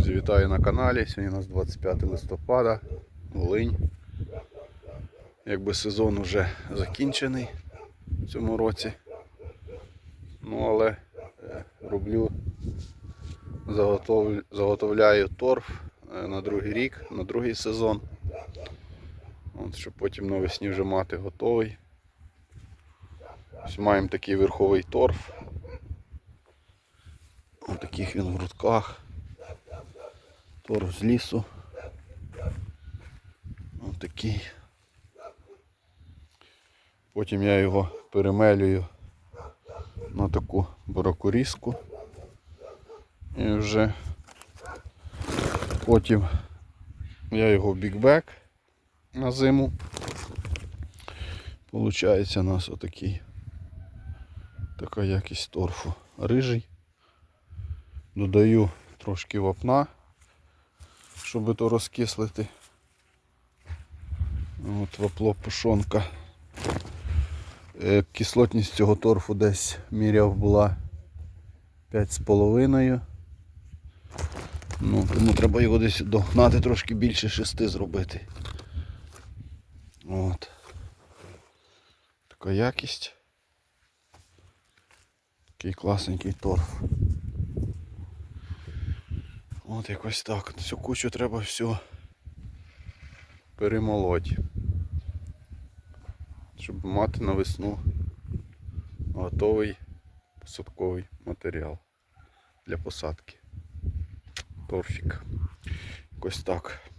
Друзі, вітаю на каналі. Сьогодні у нас 25 листопада, Волинь. Якби сезон уже закінчений в цьому році. Ну, але е, роблю, заготов, заготовляю торф е, на другий рік, на другий сезон. От, щоб потім навесні вже мати готовий. Ось маємо такий верховий торф. Ось таких він в грудках. Торф з лісу. Ось такий. Потім я його перемелюю на таку барокорізку. І вже потім я його бікбек на зиму. Получається у нас отакий така якість торфу. Рижий. Додаю трошки вапна, щоб то розкислити. От вапло пушонка. Е, Кислотність цього торфу десь міряв була 5,5. Ну, тому треба його десь догнати трошки більше 6 зробити. От. Така якість. Такий класненький торф. От якось так. Цю кучу треба все перемолоть. Щоб мати на весну готовий посадковий матеріал для посадки. Торфік. Якось так.